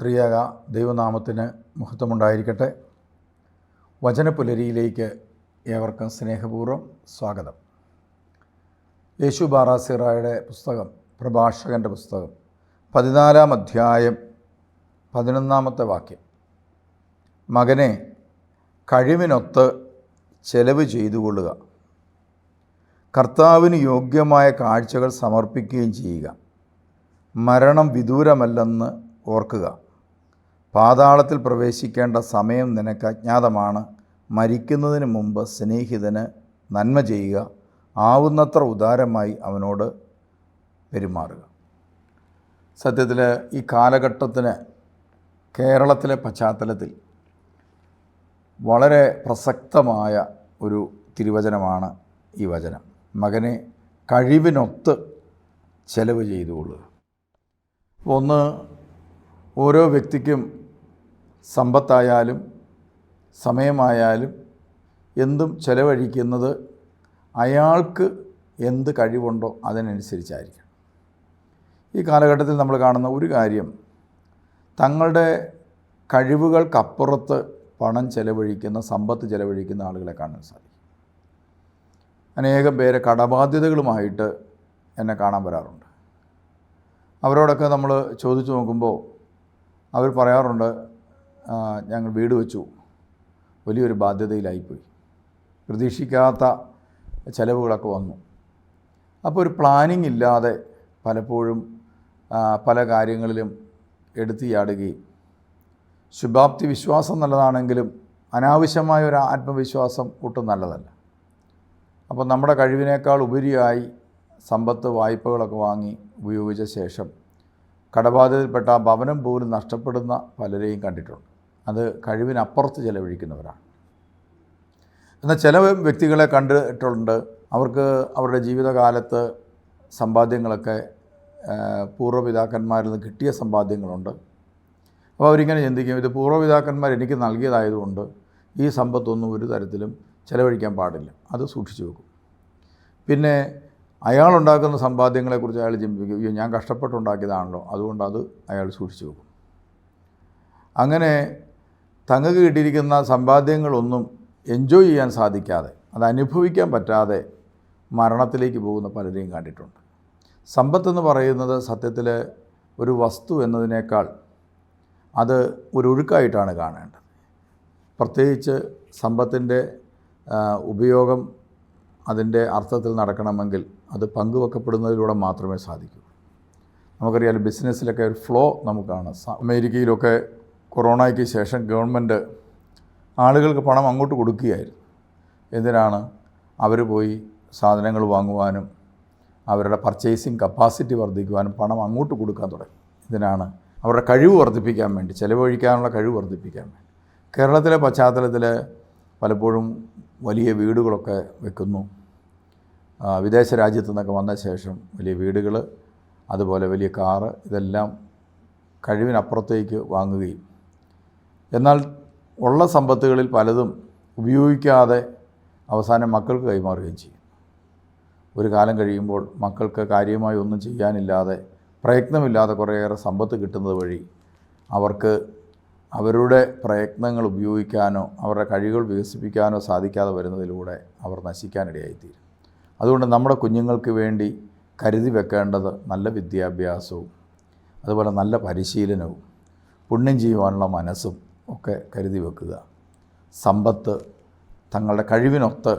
ത്രിയേക ദൈവനാമത്തിന് മഹത്വമുണ്ടായിരിക്കട്ടെ. വചനപുലരിയിലേക്ക് ഏവർക്കും സ്നേഹപൂർവം സ്വാഗതം. യേശു ബാറാസിറായുടെ പുസ്തകം പ്രഭാഷകന്റെ പുസ്തകം പതിനാലാം അധ്യായം പതിനൊന്നാമത്തെ വാക്യം. മകനെ കഴിവിനൊത്ത് ചെലവ് ചെയ്തു കൊള്ളുക. കർത്താവിന് യോഗ്യമായ കാഴ്ചകൾ സമർപ്പിക്കുകയും ചെയ്യുക. മരണം വിദൂരമല്ലെന്ന് ഓർക്കുക. പാതാളത്തിൽ പ്രവേശിക്കേണ്ട സമയം നിനക്ക് അജ്ഞാതമാണ്. മരിക്കുന്നതിന് മുമ്പ് സ്നേഹിതന് നന്മ ചെയ്യുക. ആവുന്നത്ര ഉദാരമായി അവനോട് പെരുമാറുക. സത്യത്തിൽ ഈ കാലഘട്ടത്തിന് കേരളത്തിലെ പശ്ചാത്തലത്തിൽ വളരെ പ്രസക്തമായ ഒരു തിരുവചനമാണ് ഈ വചനം. മകനെ കഴിവിനൊത്ത് ചെലവ് ചെയ്തുകൊള്ളുക. ഒന്ന് ഓരോ വ്യക്തിക്കും സമ്പത്തായാലും സമയമായാലും എന്തും ചെലവഴിക്കുന്നത് അയാൾക്ക് എന്ത് കഴിവുണ്ടോ അതിനനുസരിച്ചായിരിക്കും ഈ കാലഘട്ടത്തിൽ നമ്മൾ കാണുന്ന ഒരു കാര്യം തങ്ങളുടെ കഴിവുകൾക്കപ്പുറത്ത് പണം ചെലവഴിക്കുന്ന സമ്പത്ത് ചെലവഴിക്കുന്ന ആളുകളെ കാണാൻ സാധിക്കും. അനേകം പേരെ കടബാധ്യതകളുമായിട്ട് എന്നെ കാണാൻ വരാറുണ്ട്. അവരോടൊക്കെ നമ്മൾ ചോദിച്ചു നോക്കുമ്പോൾ അവർ പറയാറുണ്ട് "ആ, ഞങ്ങൾ വീട് വെച്ചു. വലിയൊരു ബാധ്യതയിലായിപ്പോയി. പ്രതീക്ഷിക്കാത്ത ചിലവുകളൊക്കെ വന്നു. അപ്പോൾ ഒരു പ്ലാനിങ് ഇല്ലാതെ പലപ്പോഴും പല കാര്യങ്ങളിലും എടുത്തു ചാടുകയും. ശുഭാപ്തി വിശ്വാസം നല്ലതാണെങ്കിലും അനാവശ്യമായ ഒരു ആത്മവിശ്വാസം ഒട്ടും നല്ലതല്ല. അപ്പോൾ നമ്മുടെ കഴിവിനേക്കാൾ ഉപരിയായി സമ്പത്ത് വായ്പകളൊക്കെ വാങ്ങി ഉപയോഗിച്ച ശേഷം കടബാധ്യതയിൽപ്പെട്ട ആ ഭവനം പോലും നഷ്ടപ്പെടുന്ന പലരെയും കണ്ടിട്ടുണ്ട്. അത് കഴിവിനപ്പുറത്ത് ചിലവഴിക്കുന്നവരാണ്. എന്നാൽ ചില വ്യക്തികളെ കണ്ടിട്ടുണ്ട്. അവർക്ക് അവരുടെ ജീവിതകാലത്ത് സമ്പാദ്യങ്ങളൊക്കെ പൂർവപിതാക്കന്മാരിൽ നിന്ന് കിട്ടിയ സമ്പാദ്യങ്ങളുണ്ട്. അപ്പോൾ അവരിങ്ങനെ ചിന്തിക്കും ഇത് പൂർവപിതാക്കന്മാർ എനിക്ക് നൽകിയതായതുകൊണ്ട് ഈ സമ്പത്തൊന്നും ഒരു തരത്തിലും ചിലവഴിക്കാൻ പാടില്ല. അത് സൂക്ഷിച്ചു വെക്കും. പിന്നെ അയാളുണ്ടാക്കുന്ന സമ്പാദ്യങ്ങളെക്കുറിച്ച് അയാൾ ചിന്തിക്കും അയ്യോ ഞാൻ കഷ്ടപ്പെട്ടുണ്ടാക്കിയതാണല്ലോ. അതുകൊണ്ട് അത് അയാൾ സൂക്ഷിച്ചു വെക്കും. അങ്ങനെ തങ്ങൾക്ക് കിട്ടിയിരിക്കുന്ന സമ്പാദ്യങ്ങളൊന്നും എൻജോയ് ചെയ്യാൻ സാധിക്കാതെ അത് അനുഭവിക്കാൻ പറ്റാതെ മരണത്തിലേക്ക് പോകുന്ന പലരെയും കണ്ടിട്ടുണ്ട്. സമ്പത്തെന്ന് പറയുന്നത് സത്യത്തിൽ ഒരു വസ്തു എന്നതിനേക്കാൾ അത് ഒരു ഒഴുക്കായിട്ടാണ് കാണേണ്ടത്. പ്രത്യേകിച്ച് സമ്പത്തിന്റെ ഉപയോഗം അതിന്റെ അർത്ഥത്തിൽ നടക്കണമെങ്കിൽ അത് പങ്കുവെക്കപ്പെടുന്നതിലൂടെ മാത്രമേ സാധിക്കൂ. നമുക്കറിയാം ബിസിനസ്സിലൊക്കെ ഒരു ഫ്ലോ നമുക്കാണ്. അമേരിക്കയിലൊക്കെ കൊറോണയ്ക്ക് ശേഷം ഗവൺമെന്റ് ആളുകൾക്ക് പണം അങ്ങോട്ട് കൊടുക്കുകയായിരുന്നു. എന്തിനാണ്? അവർ പോയി സാധനങ്ങൾ വാങ്ങുവാനും അവരുടെ പർച്ചേസിങ് കപ്പാസിറ്റി വർദ്ധിക്കുവാനും പണം അങ്ങോട്ട് കൊടുക്കാൻ തുടങ്ങി. ഇതിനാണ് അവരുടെ കഴിവ് വർദ്ധിപ്പിക്കാൻ വേണ്ടി ചിലവഴിക്കാനുള്ള കഴിവ് വർദ്ധിപ്പിക്കാൻ വേണ്ടി. കേരളത്തിലെ പശ്ചാത്തലത്തിൽ പലപ്പോഴും വലിയ വീടുകളൊക്കെ വെക്കുന്നു. വിദേശ രാജ്യത്തു നിന്നൊക്കെ വന്ന ശേഷം വലിയ വീടുകൾ അതുപോലെ വലിയ കാറ് ഇതെല്ലാം കഴിവിനപ്പുറത്തേക്ക് വാങ്ങുകയും എന്നാൽ ഉള്ള സമ്പത്തുകളിൽ പലതും ഉപയോഗിക്കാതെ അവസാനം മക്കൾക്ക് കൈമാറുകയും ചെയ്യും. ഒരു കാലം കഴിയുമ്പോൾ മക്കൾക്ക് കാര്യമായി ഒന്നും ചെയ്യാനില്ലാതെ പ്രയത്നമില്ലാതെ കുറേയേറെ സമ്പത്ത് കിട്ടുന്നത് വഴി അവർക്ക് അവരുടെ പ്രയത്നങ്ങൾ ഉപയോഗിക്കാനോ അവരുടെ കഴിവുകൾ വികസിപ്പിക്കാനോ സാധിക്കാതെ വരുന്നതിലൂടെ അവർ നശിക്കാനിടയായിത്തീരും. അതുകൊണ്ട് നമ്മുടെ കുഞ്ഞുങ്ങൾക്ക് വേണ്ടി കരുതി വെക്കേണ്ടത് നല്ല വിദ്യാഭ്യാസവും അതുപോലെ നല്ല പരിശീലനവും പുണ്യം ചെയ്യുവാനുള്ള മനസ്സും ഒക്കെ കരുതി വെക്കുക. സമ്പത്ത് തങ്ങളുടെ കഴിവിനൊത്ത്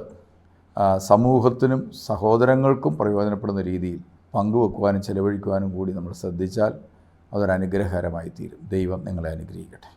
സമൂഹത്തിനും സഹോദരങ്ങൾക്കും പ്രയോജനപ്പെടുന്ന രീതിയിൽ പങ്കുവെക്കുവാനും ചെലവഴിക്കുവാനും കൂടി നമ്മൾ ശ്രദ്ധിച്ചാൽ അതൊരനുഗ്രഹകരമായി തീരും ദൈവം നിങ്ങളെ അനുഗ്രഹിക്കട്ടെ.